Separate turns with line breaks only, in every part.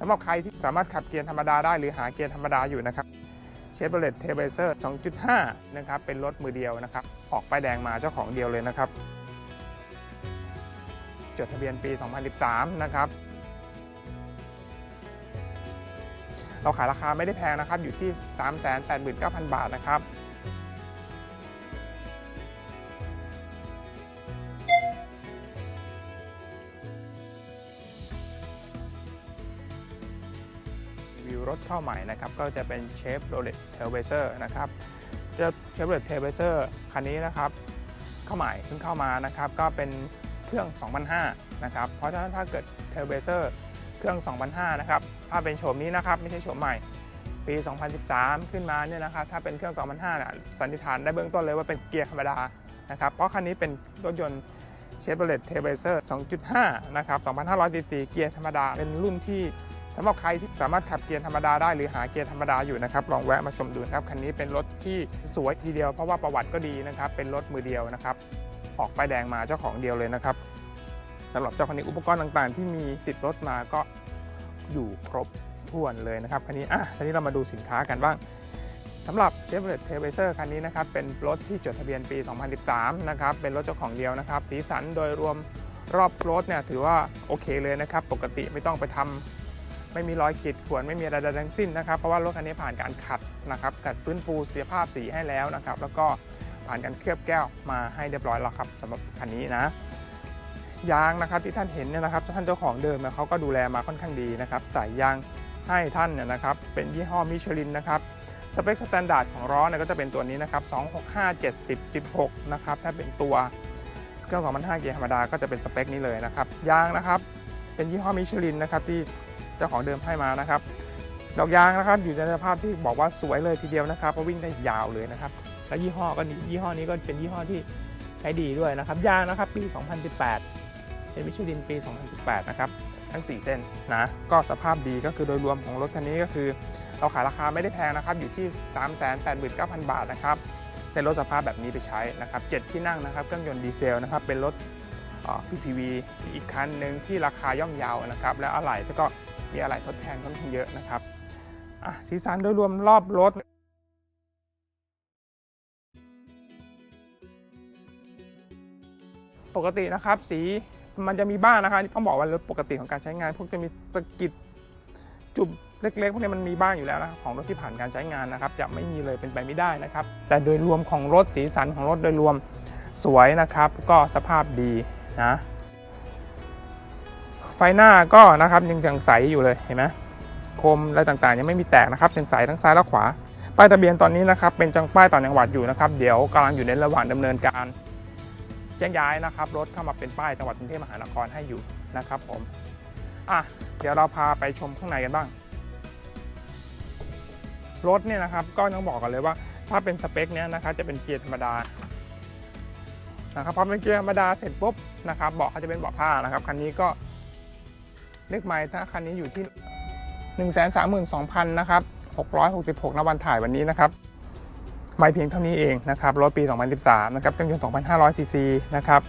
สำหรับใครที่สามารถขับเกียร์ธรรมดาได้หรือหาเกียร์ธรรมดาอยู่นะครับเชฟโรเลตเทเบเซอร์ 2.5 นะครับ เป็นรถมือเดียวนะครับ ออกป้ายแดงมาเจ้าของเดียวเลยนะครับ จดทะเบียนปี 2013 นะครับ เราขายราคาไม่ได้แพงนะครับ อยู่ที่ 389,000 บาทนะครับ วิวรถเข้าใหม่นะครับก็จะเป็นเชฟโรเลตเทลเบเซอร์นะครับเจ้าเชฟโรเลตเทลเบเซอร์คันนี้นะครับเข้าใหม่เพิ่งเข้ามานะครับก็เป็นเครื่อง 2005 นะครับเพราะฉะนั้นถ้าเกิดเทลเบเซอร์เครื่อง 2005 นะครับถ้าเป็นโฉมนี้นะครับไม่ใช่โฉมใหม่ปี 2013 ขึ้นมาเนี่ยนะครับถ้าเป็นเครื่อง 2005นี่ยสันนิษฐานได้เบื้องต้นเลยว่าเป็นเกียร์ธรรมดานะครับเพราะคันนี้เป็นรถยนต์เชฟโรเลตเทเบเซอร์ 2.5 นะครับ 2,500ซีซี เกียร์ธรรมดา เป็นรุ่นที่ สำหรับใครที่สามารถขับเกียร์ธรรมดาได้หรือหาเกียร์ธรรมดาอยู่นะครับลองแวะมาชมดูนะครับคันนี้เป็นรถที่สวยทีเดียวเพราะว่าประวัติก็ดีนะครับเป็นรถมือเดียวนะครับออกป้ายแดงมาเจ้าของเดียวเลยนะครับสำหรับเจ้าคันนี้อุปกรณ์ต่างๆ ที่มีติดรถมาก็อยู่ครบถ้วนเลยนะครับคันนี้อะทีนี้เรามาดูสินค้ากันบ้างสำหรับ Chevrolet Trailblazer คันนี้นะครับเป็นรถที่จดทะเบียนปี 2013 นะครับเป็นรถเจ้าของเดียวนะครับสีสันโดยรวมรอบรถเนี่ยถือว่าโอเคเลยนะครับ ปกติไม่ต้องไปทำ ไม่มีรอยขีดข่วนไม่มีอะไรใดๆทั้งสิ้นนะครับ เพราะว่ารถคันนี้ผ่านการขัดนะครับขัดฟื้นฟูเสียภาพสีให้แล้วนะครับ แล้วก็ผ่านการเคลือบแก้วมาให้เรียบร้อยแล้วครับสำหรับคันนี้นะยางนะครับที่ท่านเห็นเนี่ยนะครับท่านเจ้าของเดิมเนี่ยเขาก็ดูแลมาค่อนข้างดีนะครับใส่ยางให้ท่านเนี่ยนะครับเป็นยี่ห้อมิชลินนะครับสเปคสแตนดาร์ดของล้อเนี่ยก็จะเป็นตัวนี้นะครับ265 70 16นะครับถ้าเป็นตัวเครื่อง2005เกียร์ธรรมดาก็จะเป็นสเปคนี้เลยนะครับยางนะครับเป็นยี่ห้อมิชลินนะครับที่ เจ้าของเดิมให้มานะครับ ดอกยางนะครับอยู่ในสภาพที่บอกว่าสวยเลยทีเดียวนะครับเพราะวิ่งได้ยาวเลยนะครับและยี่ห้อก็ยี่ห้อนี้ก็เป็นยี่ห้อที่ใช้ดีด้วยนะครับ ยางนะครับปี 2018 เป็นมิชลินปี 2018 นะครับ ทั้ง 4 เส้นนะ ก็สภาพดีก็คือโดยรวมของรถคันนี้ก็คือ เราขายราคาไม่ได้แพงนะครับ อยู่ที่ 389,000 บาทนะครับ เป็นรถสภาพแบบนี้ไปใช้นะครับ 7 ที่นั่งนะครับ เครื่องยนต์ดีเซลนะครับ เป็นรถอ่อ PPV อีกคันหนึ่งที่ราคาย่อมเยาวนะครับ และอะไหล่ก็ มีอะไหล่ทดแทนค่อนข้างเยอะนะครับสีสันโดยรวมรอบรถปกตินะครับ สีมันจะมีบ้างนะคะต้องบอกว่ารถปกติของการใช้งาน พวกจะมีสะกิดจุดเล็กๆพวกนี้มันมีบ้างอยู่แล้วนะของรถที่ผ่านการใช้งานนะครับ จะไม่มีเลยเป็นไปไม่ได้นะครับ แต่โดยรวมของรถสีสันของรถโดยรวมสวยนะครับ ก็สภาพดีนะ ไฟหน้าก็นะครับยังยังใสอยู่เลยเห็นไหมโคมอะไรต่างๆ ยังไม่มีแตกนะครับเป็นใสทั้งซ้ายและขวา ป้ายทะเบียนตอนนี้นะครับเป็นจังป้ายต่างจังหวัดอยู่นะครับเดี๋ยวกำลังอยู่ในระหว่างดำเนินการแจ้งย้ายนะครับรถเข้ามาเป็นป้ายจังหวัดกรุงเทพมหานครให้อยู่นะครับผมอะเดี๋ยวเราพาไปชมข้างในกันบ้าง รถเนี่ยนะครับก็ต้องบอกกันเลยว่า ถ้าเป็นสเปคเนี้ยนะครับจะเป็นเกียร์ธรรมดานะครับพอเป็นเกียร์ธรรมดาเสร็จปุ๊บนะครับเบาะเขาจะเป็นเบาะผ้านะครับคันนี้ก็ เลขไมล์ถ้าคันนี้อยู่ที่ 1 3 2 0 0 0 นะครับ 666ณวันถ่ายวันนี้นะครับไม่เพียงเท่านี้เองนะครับ รถปี 2013 นะครับเครื่องยนต์2,500ซีซีนะครับ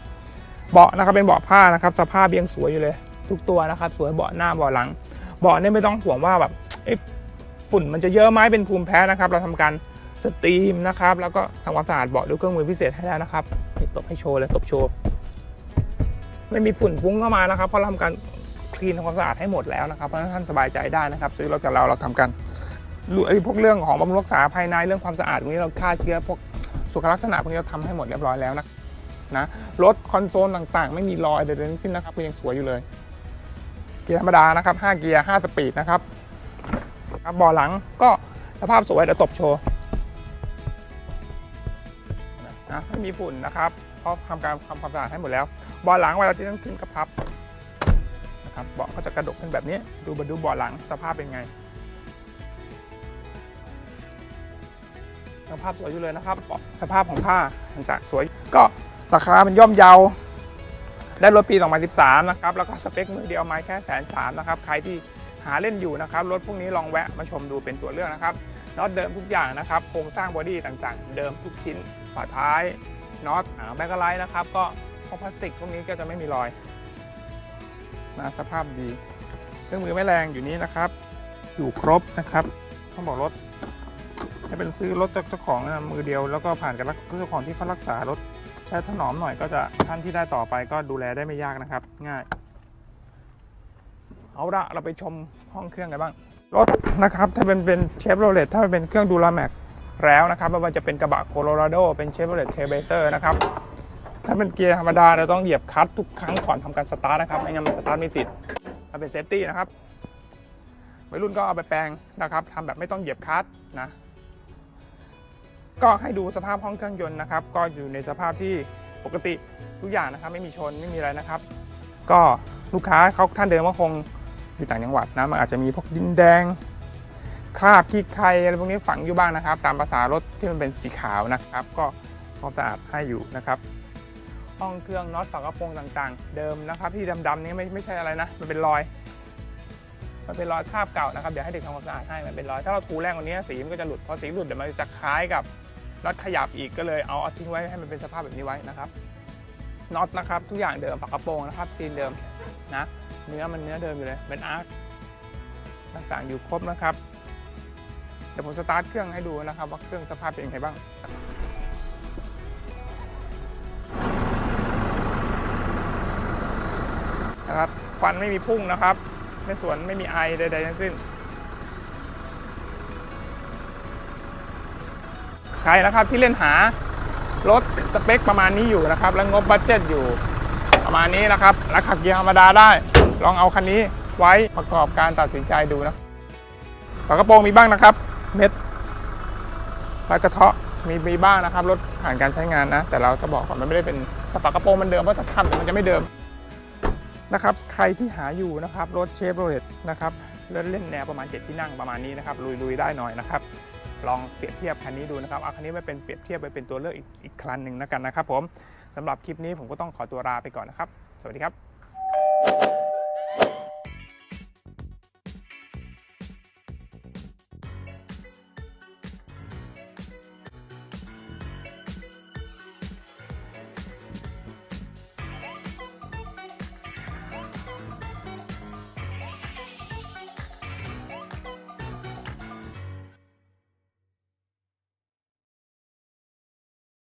เบาะนะครับเป็นเบาะผ้านะครับ สภาพเบียงสวยอยู่เลย ทุกตัวนะครับ สวยเบาะหน้าเบาะหลัง เบาะเนี่ยไม่ต้องห่วงว่าแบบเอ๊ะฝุ่นมันจะเยอะไหมเป็นภูมิแพ้นะครับ เราทำการสตรีมนะครับ แล้วก็ทำความสะอาดเบาะด้วยเครื่องมือพิเศษให้แล้วนะครับตบให้โชว์เลยตบโชว์ ไม่มีฝุ่นฟุ้งเข้ามานะครับเพราะเราทำการ คลีนทำความสะอาดให้หมดแล้วนะครับเพราะฉะนั้นท่านสบายใจได้นะครับซื้อรถกับเราเราทำการรู้ไอ้พวกเรื่องของบำรุงรักษาภายในเรื่องความสะอาดพวกนี้เราฆ่าเชื้อพวกสุขลักษณะพวกนี้เราทำให้หมดเรียบร้อยแล้วนะนะรถคอนโซลต่างๆ ไม่มีรอยใดๆทั้งสิ้นนะครับก็ยังสวยอยู่เลย เกียร์ธรรมดานะครับ 5 เกียร์ 5 สปีดนะครับครับบาะหลังก็สภาพสวยเดี๋ยวตบโชว์นะไม่มีฝุ่นนะครับเพราะทำการทำความสะอาดให้หมดแล้วบาะหลังเวลาที่ต้องขึ้นกระพับ นะครับเบาะก็จะกระดกขึ้นแบบนี้ ดูมาดูเบาะหลังสภาพเป็นไงสภาพสวยอยู่เลยนะครับ สภาพของผ้าต่างๆสวยก็ราคามันย่อมเยาได้รถปี 2013 นะครับ แล้วก็สเปคมือเดียวไม้แค่แสนสามนะครับ ใครที่หาเล่นอยู่นะครับ รถพวกนี้ลองแวะมาชมดูเป็นตัวเลือกนะครับน็อตเดิมทุกอย่างนะครับโครงสร้างบอดี้ต่างๆ เดิมทุกชิ้นฝาท้ายน็อตแบ็กไลท์นะครับ ก็พวกพลาสติกพวกนี้ก็จะไม่มีรอย นะสภาพดี เครื่องมือไม่แรงอยู่นี้นะครับ อยู่ครบนะครับต้องบอกรถให้เป็นซื้อรถจากเจ้าของนะมือเดียวแล้วก็ผ่านกับเจ้าของที่เขารักษารถใช้ถนอมหน่อยก็จะท่านที่ได้ต่อไปก็ดูแลได้ไม่ยากนะครับ ง่าย เอาละเราไปชมห้องเครื่องกันบ้าง รถนะครับถ้าเป็นเป็นเชฟโรเลตถ้าเป็นเครื่องดูลาแม็กแล้วนะครับไม่ว่าจะเป็นกระบะโคโลราโดเป็นเชฟโรเลตเทเบเตอร์นะครับ ถ้าเป็นเกียร์ธรรมดาเราต้องเหยียบคัตทุกครั้งก่อนทำการสตาร์ทนะครับไม่งั้นมันสตาร์ทไม่ติดมันเป็นเซฟตี้นะครับวัยรุ่นก็เอาไปแปลงนะครับทำแบบไม่ต้องเหยียบคัตนะ ก็ให้ดูสภาพห้องเครื่องยนต์นะครับ ก็อยู่ในสภาพที่ปกติทุกอย่างนะครับ ไม่มีชนไม่มีอะไรนะครับ ก็ลูกค้าเขาท่านเดิมก็คงอยู่ต่างจังหวัดนะมันอาจจะมีพวกดินแดงคราบขี้ใครอะไรพวกนี้ฝังอยู่บ้างนะครับ ตามภาษารถที่มันเป็นสีขาวนะครับ ก็ความสะอาดให้อยู่นะครับ ห้องเครื่องน็อตฝากระโปรงต่างๆ เดิมนะครับที่ดำๆนี้ไม่ไม่ใช่อะไรนะ มันเป็นรอย มันเป็นรอยคราบเก่านะครับเดี๋ยวให้เด็กทำความสะอาดให้มันเป็นรอยถ้าเราถูแรงกว่านี้สีมันก็จะหลุดพอสีหลุดเดี๋ยวมันจะคล้ายกับน็อตขยับอีกก็เลยเอาเอาทิ้งไว้ให้มันเป็นสภาพแบบนี้ไว้นะครับน็อตนะครับทุกอย่างเดิมฝากระโปรงนะครับซีนเดิมนะเนื้อมันเนื้อเดิมอยู่เลยเป็นอาร์คต่างๆอยู่ครบนะครับเดี๋ยวผมสตาร์ทเครื่องให้ดูนะครับว่าเครื่องสภาพเป็นยังไงบ้าง นะครับควันไม่มีพุ่งนะครับในสวนไม่มีไอใดๆทั้งสิ้น ใครนะครับที่เล่นหารถสเปคประมาณนี้อยู่นะครับ แล้วงบบัตเจ็ตอยู่ประมาณนี้นะครับแล้วขับเกียร์ธรรมดาได้ ลองเอาคันนี้ไว้ประกอบการตัดสินใจดูนะฝากระโปรงมีบ้างนะครับ เม็ดลายกระเทาะมีมีบ้างนะครับรถผ่านการใช้งานนะ แต่เราก็บอกก่อนมันไม่ได้เป็นฝากระโปรงมันเดิมเพราะถ้าทำมันจะไม่เดิม นะครับใครที่หาอยู่นะครับรถเชฟโรเลตนะครับเล่นเล่นแนวประมาณ 7 ที่นั่งประมาณนี้นะครับลุยๆได้หน่อยนะครับลองเปรียบเทียบคันนี้ดูนะครับเอาคันนี้ไปเป็นเปรียบเทียบไปเป็นตัวเลือกอีกอีกคันหนึ่งแล้วกันนะครับผมสำหรับคลิปนี้ผมก็ต้องขอตัวลาไปก่อนนะครับ สวัสดีครับ